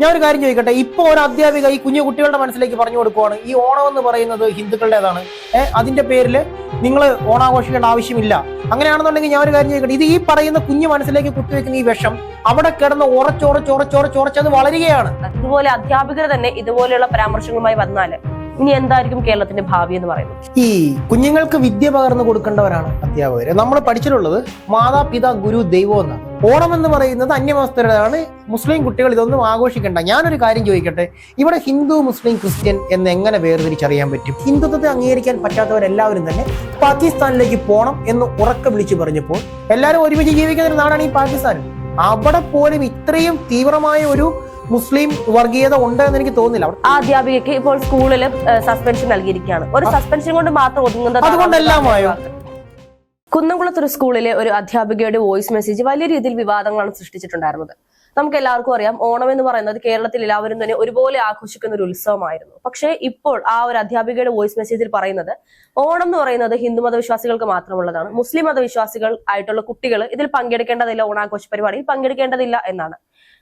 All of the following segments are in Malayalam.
ഞാൻ ഒരു കാര്യം ചോദിക്കട്ടെ? ഇപ്പൊ ഒരു അധ്യാപിക ഈ കുഞ്ഞു കുട്ടികളുടെ മനസ്സിലേക്ക് പറഞ്ഞു കൊടുക്കുവാണ്. ഈ ഓണം എന്ന് പറയുന്നത് ഹിന്ദുക്കളുടേതാണ്. ഏഹ് അതിന്റെ പേരിൽ നിങ്ങൾ ഓണാഘോഷിക്കേണ്ട ആവശ്യമില്ല. അങ്ങനെയാണെന്നുണ്ടെങ്കിൽ ഞാൻ ഒരു കാര്യം ചോദിക്കട്ടെ? ഇത് ഈ പറയുന്ന കുഞ്ഞു മനസ്സിലേക്ക് കുത്തിവെക്കുന്ന ഈ വിഷം അവിടെ കിടന്ന് ഉറച്ചോറച്ചോറച്ചോറച്ചോറച്ചത് വളരുകയാണ്. അതുപോലെ അധ്യാപകർ തന്നെ ഇതുപോലെയുള്ള പരാമർശങ്ങളുമായി വന്നാൽ ഇനി എന്തായിരിക്കും കേരളത്തിന്റെ ഭാവി എന്ന് പറയുന്നത്? ഈ കുഞ്ഞുങ്ങൾക്ക് വിദ്യ പകർന്നു കൊടുക്കേണ്ടവരാണ് അധ്യാപകർ നമ്മൾ പഠിച്ചിട്ടുള്ളത് മാതാപിതാ ഗുരു ദൈവം എന്നാണ്. ഓണം എന്ന് പറയുന്നത് അന്യമതസ്ഥരുടെയാണ് മുസ്ലിം കുട്ടികൾ ഇതൊന്നും ആഘോഷിക്കേണ്ട. ഞാനൊരു കാര്യം ചോദിക്കട്ടെ? ഇവിടെ ഹിന്ദു മുസ്ലിം ക്രിസ്ത്യൻ എന്ന് എങ്ങനെ വേർതിരിച്ചറിയാൻ പറ്റും? ഹിന്ദുത്വത്തെ അംഗീകരിക്കാൻ പറ്റാത്തവരെല്ലാവരും തന്നെ പാകിസ്ഥാനിലേക്ക് പോകണം എന്ന് ഉറക്കെ വിളിച്ചു പറഞ്ഞപ്പോൾ എല്ലാവരും ഒരുമിച്ച് ജീവിക്കുന്ന ഒരു നാടാണ് ഈ പാകിസ്ഥാൻ. അവിടെ പോലും ഇത്രയും തീവ്രമായ ഒരു മുസ്ലിം വർഗീയത ഉണ്ട് എന്ന് എനിക്ക് തോന്നുന്നില്ല. ആ അധ്യാപികയ്ക്ക് ഇപ്പോൾ സ്കൂളിൽ സസ്പെൻഷൻ നൽകിയിരിക്കുകയാണ്. ഒരു സസ്പെൻഷൻ കൊണ്ട് മാത്രം ഒതുങ്ങുന്നത് അതുകൊണ്ടെല്ലാമായോ? കുന്നംകുളത്ത് ഒരു സ്കൂളിലെ ഒരു അധ്യാപികയുടെ വോയിസ് മെസ്സേജ് വലിയ രീതിയിൽ വിവാദങ്ങളാണ് സൃഷ്ടിച്ചിട്ടുണ്ടായിരുന്നത്. നമുക്ക് എല്ലാവർക്കും അറിയാം ഓണം എന്ന് പറയുന്നത് കേരളത്തിൽ എല്ലാവരും തന്നെ ഒരുപോലെ ആഘോഷിക്കുന്ന ഒരു ഉത്സവമായിരുന്നു. പക്ഷേ ഇപ്പോൾ ആ ഒരു അധ്യാപികയുടെ വോയിസ് മെസ്സേജിൽ പറയുന്നത് ഓണം എന്ന് പറയുന്നത് ഹിന്ദു മതവിശ്വാസികൾക്ക് മാത്രമുള്ളതാണ്. മുസ്ലിം മതവിശ്വാസികൾ ആയിട്ടുള്ള കുട്ടികൾ ഇതിൽ പങ്കെടുക്കേണ്ടതില്ല ഓണാഘോഷ പരിപാടിയിൽ പങ്കെടുക്കേണ്ടതില്ല എന്നാണ്.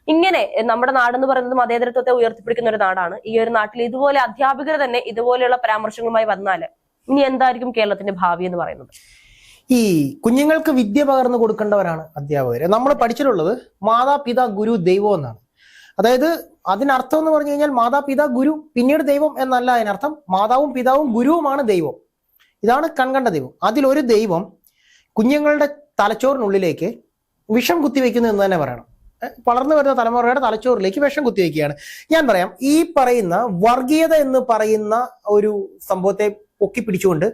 ഇങ്ങനെ നമ്മുടെ നാടെന്ന് പറയുന്നത് മതേതരത്വത്തെ ഉയർത്തിപ്പിടിക്കുന്ന ഒരു നാടാണ്. ഈ ഒരു നാട്ടിൽ ഇതുപോലെ അധ്യാപകർ തന്നെ ഇതുപോലെയുള്ള പരാമർശങ്ങളുമായി വന്നാൽ ഇനി എന്തായിരിക്കും കേരളത്തിന്റെ ഭാവി എന്ന് പറയുന്നത്? ഈ കുഞ്ഞുങ്ങൾക്ക് വിദ്യ പകർന്നു കൊടുക്കേണ്ടവരാണ് അധ്യാപകർ നമ്മൾ പഠിച്ചിട്ടുള്ളത് മാതാപിതാ ഗുരു ദൈവം എന്നാണ്. അതായത് അതിനർത്ഥം എന്ന് പറഞ്ഞു കഴിഞ്ഞാൽ മാതാപിതാ ഗുരു പിന്നീട് ദൈവം എന്നല്ല അതിനർത്ഥം. മാതാവും പിതാവും ഗുരുവുമാണ് ദൈവം. ഇതാണ് കൺകണ്ട ദൈവം. അതിലൊരു ദൈവം കുഞ്ഞുങ്ങളുടെ തലച്ചോറിനുള്ളിലേക്ക് വിഷം കുത്തിവെക്കുന്നു എന്ന് തന്നെ പറയണം. വളർന്നു വരുന്ന തലമുറയുടെ തലച്ചോറിലേക്ക് വിഷം കുത്തിവെക്കുകയാണ്. ഞാൻ പറയാം ഈ പറയുന്ന വർഗീയത എന്ന് പറയുന്ന ഒരു സംഭവത്തെ പൊക്കി പിടിച്ചുകൊണ്ട്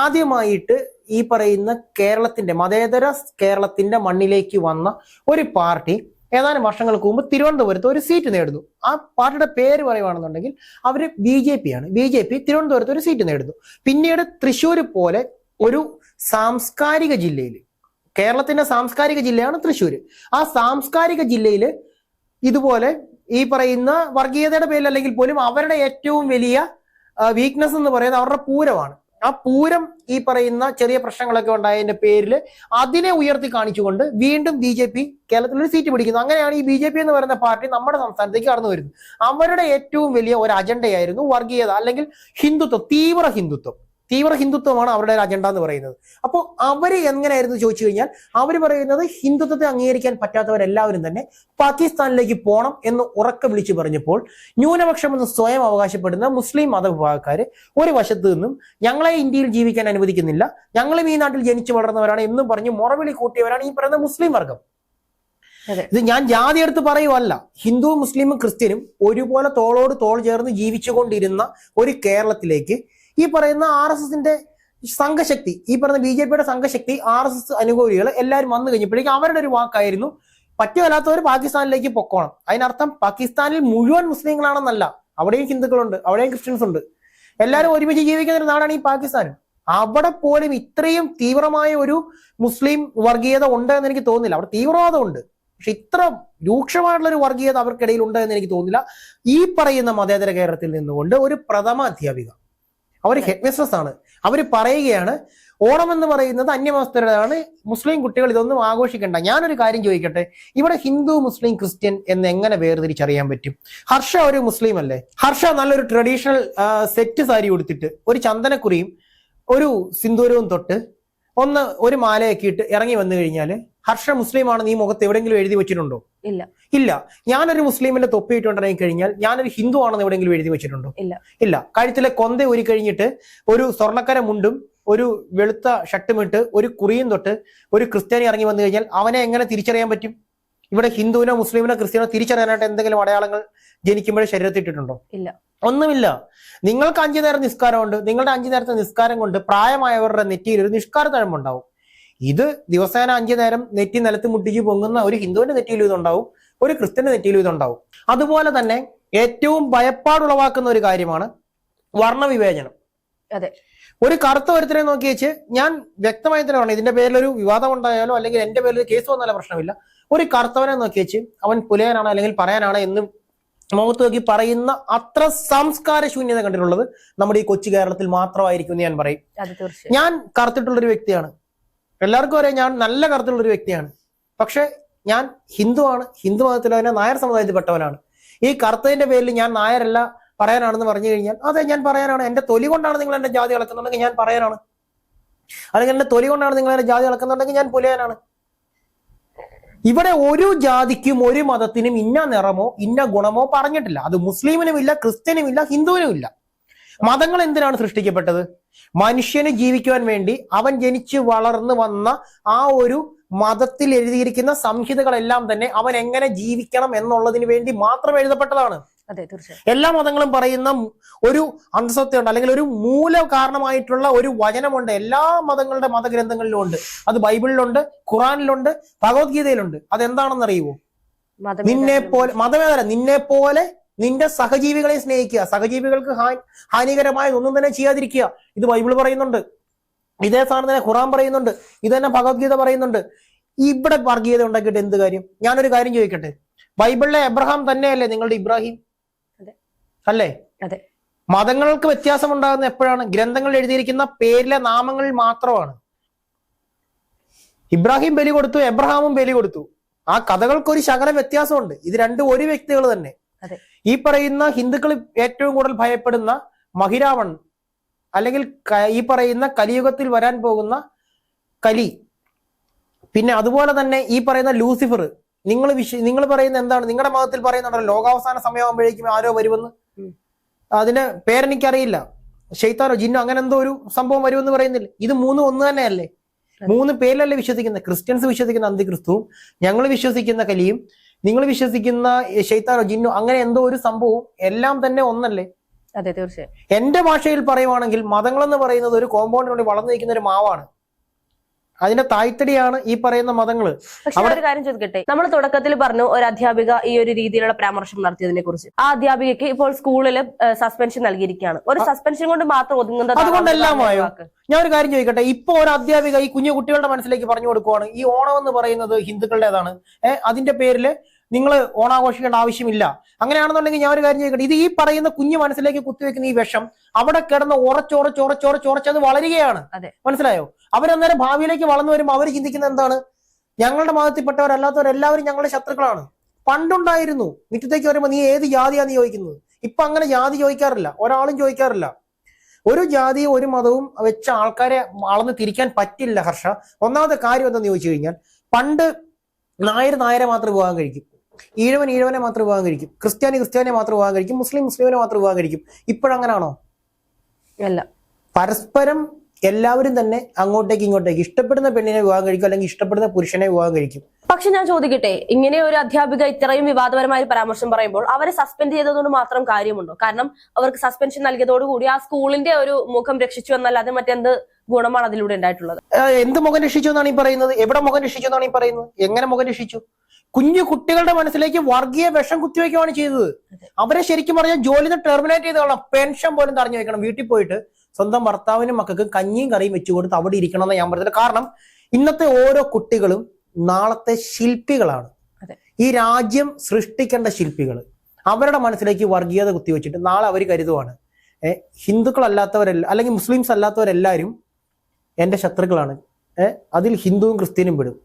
ആദ്യമായിട്ട് ഈ പറയുന്ന കേരളത്തിന്റെ മതേതര കേരളത്തിന്റെ മണ്ണിലേക്ക് വന്ന ഒരു പാർട്ടി ഏതാനും വർഷങ്ങൾക്ക് മുമ്പ് തിരുവനന്തപുരത്ത് ഒരു സീറ്റ് നേടുന്നു. ആ പാർട്ടിയുടെ പേര് പറയുവാണെന്നുണ്ടെങ്കിൽ അവർ ബി ജെ പി ആണ്. ബി ജെ പി തിരുവനന്തപുരത്ത് ഒരു സീറ്റ് നേടുന്നു. പിന്നീട് തൃശ്ശൂർ പോലെ ഒരു സാംസ്കാരിക ജില്ലയിൽ കേരളത്തിന്റെ സാംസ്കാരിക ജില്ലയാണ് തൃശ്ശൂർ ആ സാംസ്കാരിക ജില്ലയിൽ ഇതുപോലെ ഈ പറയുന്ന വർഗീയതയുടെ പേരിൽ അല്ലെങ്കിൽ പോലും അവരുടെ ഏറ്റവും വലിയ വീക്ക്നെസ് എന്ന് പറയുന്നത് അവരുടെ പൂരമാണ്. ആ പൂരം ഈ പറയുന്ന ചെറിയ പ്രശ്നങ്ങളൊക്കെ ഉണ്ടായതിന്റെ പേരിൽ അതിനെ ഉയർത്തി കാണിച്ചുകൊണ്ട് വീണ്ടും ബി ജെ പി കേരളത്തിൽ ഒരു സീറ്റ് പിടിക്കുന്നു. അങ്ങനെയാണ് ഈ ബി ജെ പി എന്ന് പറയുന്ന പാർട്ടി നമ്മുടെ സംസ്ഥാനത്തേക്ക് കടന്നു വരുന്നത്. അവരുടെ ഏറ്റവും വലിയ ഒരു അജണ്ടയായിരുന്നു വർഗീയത അല്ലെങ്കിൽ ഹിന്ദുത്വം തീവ്ര ഹിന്ദുത്വം. തീവ്ര ഹിന്ദുത്വമാണ് അവരുടെ അജണ്ട എന്ന് പറയുന്നത്. അപ്പോൾ അവർ എങ്ങനെയായിരുന്നു ചോദിച്ചു കഴിഞ്ഞാൽ അവർ പറയുന്നത് ഹിന്ദുത്വത്തെ അംഗീകരിക്കാൻ പറ്റാത്തവരെല്ലാവരും തന്നെ പാകിസ്ഥാനിലേക്ക് പോകണം എന്ന് ഉറക്കെ വിളിച്ചു പറഞ്ഞപ്പോൾ ന്യൂനപക്ഷമെന്ന് സ്വയം അവകാശപ്പെടുന്ന മുസ്ലിം മതവിഭാഗക്കാർ ഒരു വശത്തു നിന്നും ഞങ്ങളെ ഇന്ത്യയിൽ ജീവിക്കാൻ അനുവദിക്കുന്നില്ല ഞങ്ങളും ഈ നാട്ടിൽ ജനിച്ചു വളർന്നവരാണ് എന്നും പറഞ്ഞ് മുറവിളി കൂട്ടിയവരാണ് ഈ പറയുന്ന മുസ്ലിം വർഗം. ഇത് ഞാൻ ജാതി എടുത്ത് പറയുവല്ല. ഹിന്ദുവും മുസ്ലിമും ക്രിസ്ത്യനും ഒരുപോലെ തോളോട് തോൾ ചേർന്ന് ജീവിച്ചുകൊണ്ടിരുന്ന ഒരു കേരളത്തിലേക്ക് ഈ പറയുന്ന ആർ എസ് എസിന്റെ സംഘശക്തി ഈ പറയുന്ന ബി ജെ പിയുടെ സംഘശക്തി ആർ എസ് എസ് അനുകൂലികൾ എല്ലാവരും വന്നു കഴിഞ്ഞപ്പോഴേക്കും അവരുടെ ഒരു വാക്കായിരുന്നു പറ്റുമല്ലാത്തവർ പാകിസ്ഥാനിലേക്ക് പൊക്കോണം. അതിനർത്ഥം പാകിസ്ഥാനിൽ മുഴുവൻ മുസ്ലിങ്ങളാണെന്നല്ല അവിടെയും ഹിന്ദുക്കളുണ്ട് അവിടെയും ക്രിസ്ത്യൻസ് ഉണ്ട്. എല്ലാവരും ഒരുമിച്ച് ജീവിക്കുന്ന ഒരു നാടാണ് ഈ പാകിസ്ഥാൻ. അവിടെ പോലും ഇത്രയും തീവ്രമായ ഒരു മുസ്ലിം വർഗീയത ഉണ്ട് എന്ന് എനിക്ക് തോന്നുന്നില്ല. അവിടെ തീവ്രവാദം ഉണ്ട്. പക്ഷെ ഇത്ര രൂക്ഷമായിട്ടുള്ള ഒരു വർഗീയത അവർക്കിടയിൽ ഉണ്ട് എന്ന് എനിക്ക് തോന്നുന്നില്ല. ഈ പറയുന്ന മതേതര കേരളത്തിൽ നിന്നുകൊണ്ട് ഒരു പ്രഥമ അധ്യാപിക അവർ ഹെഡ് മിസ്ട്രസ് ആണ് അവർ പറയുകയാണ് ഓണം എന്ന് പറയുന്നത് അന്യമതസ്ഥരുടെയാണ് മുസ്ലിം കുട്ടികൾ ഇതൊന്നും ആഘോഷിക്കേണ്ട. ഞാനൊരു കാര്യം ചോദിക്കട്ടെ ഇവിടെ ഹിന്ദു മുസ്ലിം ക്രിസ്ത്യൻ എന്ന് എങ്ങനെ വേർതിരിച്ചറിയാൻ പറ്റും? ഹർഷ ഒരു മുസ്ലിം അല്ലേ ഹർഷ നല്ലൊരു ട്രഡീഷണൽ സെറ്റ് സാരി ഉടുത്തിട്ട് ഒരു ചന്ദനക്കുറിയും ഒരു സിന്ദൂരവും തൊട്ട് ഒന്ന് ഒരു മാലയൊക്കെ ഇട്ട് ഇറങ്ങി വന്നു കഴിഞ്ഞാൽ ഹർഷ മുസ്ലിം ആണെന്ന് ഈ മുഖത്ത് എവിടെയെങ്കിലും എഴുതി വെച്ചിട്ടുണ്ടോ? ഇല്ല. ഇല്ല. ഞാനൊരു മുസ്ലിമിന്റെ തൊപ്പി ഇട്ടുണ്ടായി കഴിഞ്ഞാൽ ഞാനൊരു ഹിന്ദു ആണെന്ന് എവിടെയെങ്കിലും എഴുതി വെച്ചിട്ടുണ്ടോ? ഇല്ല. ഇല്ല. കഴുത്തിലെ കൊന്ത ഒരു കഴിഞ്ഞിട്ട് ഒരു സ്വർണക്കര മുണ്ടും ഒരു വെളുത്ത ഷട്ടുമിട്ട് ഇട്ട് ഒരു കുറിയും തൊട്ട് ഒരു ക്രിസ്ത്യാനി ഇറങ്ങി വന്നു കഴിഞ്ഞാൽ അവനെ എങ്ങനെ തിരിച്ചറിയാൻ പറ്റും? ഇവിടെ ഹിന്ദുവിനോ മുസ്ലിമിനോ ക്രിസ്ത്യാനോ തിരിച്ചറിയാനായിട്ട് എന്തെങ്കിലും അടയാളങ്ങൾ ജനിക്കുമ്പോഴേ ശരീരത്തിൽ ഇട്ടിട്ടുണ്ടോ? ഇല്ല. ഒന്നുമില്ല. നിങ്ങൾക്ക് അഞ്ചു നേരം നിസ്കാരമുണ്ട്. നിങ്ങളുടെ അഞ്ചു നേരത്തെ നിസ്കാരം കൊണ്ട് പ്രായമായവരുടെ നെറ്റിയിൽ ഒരു നിഷ്കാര തഴമ്പുണ്ടാവും. ഇത് ദിവസേന അഞ്ചു നേരം നെറ്റി നിലത്ത് മുട്ടിച്ച് പൊങ്ങുന്ന ഒരു ഹിന്ദുവിന്റെ നെറ്റിയിലും ഇതുണ്ടാവും ഒരു ക്രിസ്ത്യന്റെ നെറ്റിയിലും ഇതുണ്ടാവും. അതുപോലെ തന്നെ ഏറ്റവും ഭയപ്പാടുളവാക്കുന്ന ഒരു കാര്യമാണ് വർണവിവേചനം. അതെ. ഒരു കറുത്ത ഒരുത്തരെ നോക്കി വെച്ച് ഞാൻ വ്യക്തമായി തന്നെ പറഞ്ഞു ഇതിന്റെ പേരിൽ ഒരു വിവാദം ഉണ്ടായാലോ അല്ലെങ്കിൽ എന്റെ പേരിൽ കേസ് വന്നാലോ പ്രശ്നമില്ല. ഒരു കറുത്തവനെ നോക്കി വെച്ച് അവൻ പുലയനാണ് അല്ലെങ്കിൽ പറയാനാണ് എന്ന് മുഖത്ത് നോക്കി പറയുന്ന അത്ര സംസ്കാര ശൂന്യത കണ്ടിട്ടുള്ളത് നമ്മുടെ ഈ കൊച്ചു കേരളത്തിൽ മാത്രമായിരിക്കും എന്ന് ഞാൻ പറയും. ഞാൻ കറുത്തിട്ടുള്ള ഒരു വ്യക്തിയാണ്. എല്ലാവർക്കും അറിയാം ഞാൻ നല്ല കറുത്തുള്ള ഒരു വ്യക്തിയാണ്. പക്ഷെ ഞാൻ ഹിന്ദുവാണ്. ഹിന്ദു മതത്തിൽ തന്നെ നായർ സമുദായത്തിൽപ്പെട്ടവനാണ്. ഈ കറുത്തതിന്റെ പേരിൽ ഞാൻ നായരല്ല പറയാനാണെന്ന് പറഞ്ഞു കഴിഞ്ഞാൽ അതെ ഞാൻ പറയാനാണ്. എന്റെ തൊലി കൊണ്ടാണ് നിങ്ങൾ എന്റെ ജാതി ഇളക്കുന്നുണ്ടെങ്കിൽ ഞാൻ പറയാനാണ്. അല്ലെങ്കിൽ എന്റെ തൊലി കൊണ്ടാണ് നിങ്ങൾ എന്റെ ജാതി ഇളക്കുന്നുണ്ടെങ്കിൽ ഞാൻ പുലയനാണ്. ഇവിടെ ഒരു ജാതിക്കും ഒരു മതത്തിനും ഇന്ന നിറമോ ഇന്ന ഗുണമോ പറഞ്ഞിട്ടില്ല. അത് മുസ്ലിമിനും ഇല്ല ക്രിസ്ത്യനും ഇല്ല ഹിന്ദുവിനും ഹിന്ദുവിനുമില്ല. മതങ്ങൾ എന്തിനാണ് സൃഷ്ടിക്കപ്പെട്ടത്? മനുഷ്യന് ജീവിക്കുവാൻ വേണ്ടി അവൻ ജനിച്ച് വളർന്നു വന്ന ആ ഒരു മതത്തിൽ എഴുതിയിരിക്കുന്ന സംഹിതകളെല്ലാം തന്നെ അവൻ എങ്ങനെ ജീവിക്കണം എന്നുള്ളതിന് വേണ്ടി മാത്രം എഴുതപ്പെട്ടതാണ്. എല്ലാ മതങ്ങളും പറയുന്ന ഒരു അന്തസത്യമുണ്ട് അല്ലെങ്കിൽ ഒരു മൂല കാരണമായിട്ടുള്ള ഒരു വചനമുണ്ട്. എല്ലാ മതങ്ങളുടെ മതഗ്രന്ഥങ്ങളിലും ഉണ്ട് അത് ബൈബിളിലുണ്ട് ഖുറാനിലുണ്ട് ഭഗവത്ഗീതയിലുണ്ട്. അതെന്താണെന്ന് അറിയുമോ നിന്നെ പോലെ മതമേതല നിന്നെ പോലെ നിന്റെ സഹജീവികളെ സ്നേഹിക്കുക. സഹജീവികൾക്ക് ഹാ- ഹാനികരമായ ഒന്നും തന്നെ ചെയ്യാതിരിക്കുക. ഇത് ബൈബിൾ പറയുന്നുണ്ട്. ഇതേ സാധനം തന്നെ ഖുറാൻ പറയുന്നുണ്ട്. ഇത് തന്നെ ഭഗവത്ഗീത പറയുന്നുണ്ട്. ഇവിടെ വർഗീയത ഉണ്ടാക്കിയിട്ട് എന്ത് കാര്യം? ഞാനൊരു കാര്യം ചോദിക്കട്ടെ? ബൈബിളിലെ എബ്രഹാം തന്നെയല്ലേ നിങ്ങളുടെ ഇബ്രാഹിം. അല്ലേ? അതെ. മതങ്ങൾക്ക് വ്യത്യാസം ഉണ്ടാകുന്ന എപ്പോഴാണ്? ഗ്രന്ഥങ്ങൾ എഴുതിയിരിക്കുന്ന പേരിലെ നാമങ്ങളിൽ മാത്രമാണ്. ഇബ്രാഹിം ബലി കൊടുത്തു എബ്രഹാമും ബലി കൊടുത്തു. ആ കഥകൾക്ക് ഒരു ശകലം വ്യത്യാസമുണ്ട്. ഇത് രണ്ടും ഒരു വ്യക്തികൾ തന്നെ. ഈ പറയുന്ന ഹിന്ദുക്കൾ ഏറ്റവും കൂടുതൽ ഭയപ്പെടുന്ന മഹിരാവൺ അല്ലെങ്കിൽ ഈ പറയുന്ന കലിയുഗത്തിൽ വരാൻ പോകുന്ന കലി. പിന്നെ അതുപോലെ തന്നെ ഈ പറയുന്ന ലൂസിഫർ. നിങ്ങൾ വിശ്വ നിങ്ങൾ പറയുന്ന എന്താണ്? നിങ്ങളുടെ മതത്തിൽ പറയുന്നുണ്ടല്ലോ ലോകാവസാന സമയമാകുമ്പോഴേക്കും ആരോ വരുമെന്ന്. അതിന് പേരെനിക്കറിയില്ല. ഷെയ്ത്താനോ ജിന്നോ അങ്ങനെ എന്തോ ഒരു സംഭവം വരുമെന്ന് പറയുന്നില്ല. ഇത് മൂന്ന് ഒന്ന് തന്നെയല്ലേ. മൂന്ന് പേരിലല്ലേ വിശ്വസിക്കുന്നത്? ക്രിസ്ത്യൻസ് വിശ്വസിക്കുന്ന അന്തിക്രിസ്തുവും ഞങ്ങൾ വിശ്വസിക്കുന്ന കലിയും നിങ്ങൾ വിശ്വസിക്കുന്ന ഷെയ്ത്താനോ ജിന്നോ അങ്ങനെ എന്തോ ഒരു സംഭവം എല്ലാം തന്നെ ഒന്നല്ലേ? അതെ തീർച്ചയായും. എന്റെ ഭാഷയിൽ പറയുവാണെങ്കിൽ മതങ്ങൾ എന്ന് പറയുന്നത് ഒരു കോമ്പൗണ്ടിനുള്ളിൽ വളർന്നു നിൽക്കുന്ന ഒരു മാവാണ്. അതിന്റെ തായ്തടിയാണ് ഈ പറയുന്ന മതങ്ങൾ ഒരു കാര്യം ചോദിക്കട്ടെ? നമ്മൾ തുടക്കത്തിൽ പറഞ്ഞു ഒരു അധ്യാപിക ഈ ഒരു രീതിയിലുള്ള പരാമർശം നടത്തിയതിനെ കുറിച്ച് ആ അധ്യാപികയ്ക്ക് ഇപ്പോൾ സ്കൂളിൽ സസ്പെൻഷൻ നൽകിയിരിക്കുകയാണ്. ഒരു സസ്പെൻഷൻ കൊണ്ട് മാത്രം ഒതുങ്ങുന്നത്? ഞാൻ ഒരു കാര്യം ചോദിക്കട്ടെ? ഇപ്പൊ ഒരു അധ്യാപിക ഈ കുഞ്ഞു കുട്ടികളുടെ മനസ്സിലേക്ക് പറഞ്ഞു കൊടുക്കുവാണ്. ഈ ഓണം എന്ന് പറയുന്നത് ഹിന്ദുക്കളുടേതാണ്. അതിന്റെ പേരിൽ നിങ്ങൾ ഓണാഘോഷിക്കേണ്ട ആവശ്യമില്ല. അങ്ങനെയാണെന്നുണ്ടെങ്കിൽ ഞാൻ ഒരു കാര്യം ചോദിക്കട്ടെ ഇത് ഈ പറയുന്ന കുഞ്ഞു മനസ്സിലേക്ക് കുത്തിവെക്കുന്ന ഈ വിഷം അവിടെ കിടന്ന് ഉറച്ചോറച്ചോറച്ചോറച്ചോറച്ച് അത് വളരുകയാണ്. അതെ. മനസ്സിലായോ? അവരന്നേരം ഭാവിയിലേക്ക് വളർന്നു വരുമ്പോൾ അവർ ചിന്തിക്കുന്നത് എന്താണ്? ഞങ്ങളുടെ മതത്തിൽപ്പെട്ടവരല്ലാത്തവരെല്ലാവരും ഞങ്ങളുടെ ശത്രുക്കളാണ്. പണ്ടുണ്ടായിരുന്നു. മുറ്റത്തേക്ക് വരുമ്പോൾ നീ ഏത് ജാതിയാന്ന് ചോദിക്കുന്നത്? ഇപ്പൊ അങ്ങനെ ജാതി ചോദിക്കാറില്ല. ഒരാളും ചോദിക്കാറില്ല. ഒരു ജാതിയും ഒരു മതവും വെച്ച ആൾക്കാരെ അളന്ന് തിരിക്കാൻ പറ്റില്ല ഹർഷ. ഒന്നാമത്തെ കാര്യം എന്താണെന്ന് ചോദിച്ചു കഴിഞ്ഞാൽ പണ്ട് നായർ നായരെ മാത്രം വിവാഹം കഴിക്കും. ഈഴവൻ ഈഴവനെ മാത്രം വിവാഹം കഴിക്കും. ക്രിസ്ത്യാനി ക്രിസ്ത്യാനെ മാത്രം വിവാഹം കഴിക്കും. മുസ്ലിം മുസ്ലിമിനെ മാത്രം വിവാഹം കഴിക്കും. ഇപ്പോഴങ്ങനാണോ? അല്ല. പരസ്പരം എല്ലാവരും തന്നെ അങ്ങോട്ടേക്ക് ഇങ്ങോട്ടേക്ക് ഇഷ്ടപ്പെടുന്ന പെണ്ണിനെ വിവാഹം കഴിക്കും അല്ലെങ്കിൽ ഇഷ്ടപ്പെടുന്ന പുരുഷനെ വിവാഹം കഴിക്കും. പക്ഷെ ഞാൻ ചോദിക്കട്ടെ ഇങ്ങനെ ഒരു അധ്യാപിക ഇത്രയും വിവാദപരമായ ഒരു പരാമർശം പറയുമ്പോൾ അവരെ സസ്പെൻഡ് ചെയ്തതുകൊണ്ട് മാത്രം കാര്യമുണ്ടോ? കാരണം അവർക്ക് സസ്പെൻഷൻ നൽകിയതോടുകൂടി ആ സ്കൂളിന്റെ ഒരു മുഖം രക്ഷിച്ചു എന്നല്ലാതെ മറ്റെന്ത് ഗുണമാണ് അതിലൂടെ ഉണ്ടായിട്ടുള്ളത്? എന്ത് മുഖം രക്ഷിച്ചു എന്നാണ് ഈ പറയുന്നത്? എവിടെ മുഖം രക്ഷിച്ചു എന്നാണ് ഈ പറയുന്നത്? എങ്ങനെ മുഖം രക്ഷിച്ചു? കുഞ്ഞു കുട്ടികളുടെ മനസ്സിലേക്ക് വർഗീയ വിഷം കുത്തിവെക്കുകയാണ് ചെയ്തത്. അവരെ ശരിക്കും പറഞ്ഞാൽ ജോലി നിന്ന് ടെർമിനേറ്റ് ചെയ്ത് കൊള്ളാം പെൻഷൻ പോലും തടഞ്ഞു വെക്കണം. വീട്ടിൽ പോയിട്ട് സ്വന്തം ഭർത്താവിനും മക്കൾക്കും കഞ്ഞിയും കറിയും വെച്ചു കൊടുത്ത് അവിടെ ഇരിക്കണം എന്ന് ഞാൻ പറഞ്ഞത്. കാരണം ഇന്നത്തെ ഓരോ കുട്ടികളും നാളത്തെ ശില്പികളാണ്. ഈ രാജ്യം സൃഷ്ടിക്കേണ്ട ശില്പികൾ അവരുടെ മനസ്സിലേക്ക് വർഗീയത കുത്തിവെച്ചിട്ട് നാളെ അവർ കരുതുവാണ്. ഏഹ് ഹിന്ദുക്കളല്ലാത്തവരെല്ലാം അല്ലെങ്കിൽ മുസ്ലിംസ് അല്ലാത്തവരെല്ലാവരും എന്റെ ശത്രുക്കളാണ്. അതിൽ ഹിന്ദുവും ക്രിസ്ത്യനും പെടും.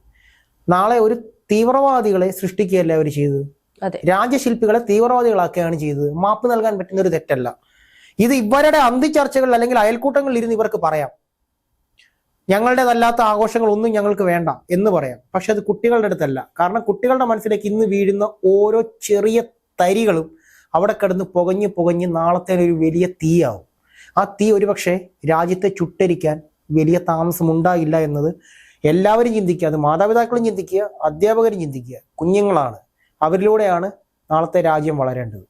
നാളെ ഒരു തീവ്രവാദികളെ സൃഷ്ടിക്കുകയല്ല അവർ ചെയ്തത്? രാജ്യശില്പികളെ തീവ്രവാദികളാക്കുകയാണ് ചെയ്തത്. മാപ്പ് നൽകാൻ പറ്റുന്ന ഒരു തെറ്റല്ല. ഇത് ഇവരുടെ അന്തിചർച്ചകളിൽ അല്ലെങ്കിൽ അയൽക്കൂട്ടങ്ങളിൽ ഇരുന്ന് ഇവർക്ക് പറയാം. ഞങ്ങളുടേതല്ലാത്ത ആഘോഷങ്ങൾ ഒന്നും ഞങ്ങൾക്ക് വേണ്ട എന്ന് പറയാം. പക്ഷെ അത് കുട്ടികളുടെ അടുത്തല്ല. കാരണം കുട്ടികളുടെ മനസ്സിലേക്ക് ഇന്ന് വീഴുന്ന ഓരോ ചെറിയ തരികളും അവിടെ കിടന്ന് പുകഞ്ഞ് പുകഞ്ഞ് നാളത്തെ ഒരു വലിയ തീയാവും. ആ തീ ഒരുപക്ഷെ രാജ്യത്തെ ചുട്ടരിക്കാൻ വലിയ താമസം ഉണ്ടാകില്ല എന്നത് എല്ലാവരും ചിന്തിക്കുക അത് മാതാപിതാക്കളും ചിന്തിക്കുക അധ്യാപകരും ചിന്തിക്കുക. കുഞ്ഞുങ്ങളാണ്. അവരിലൂടെയാണ് നാളത്തെ രാജ്യം വളരേണ്ടത്.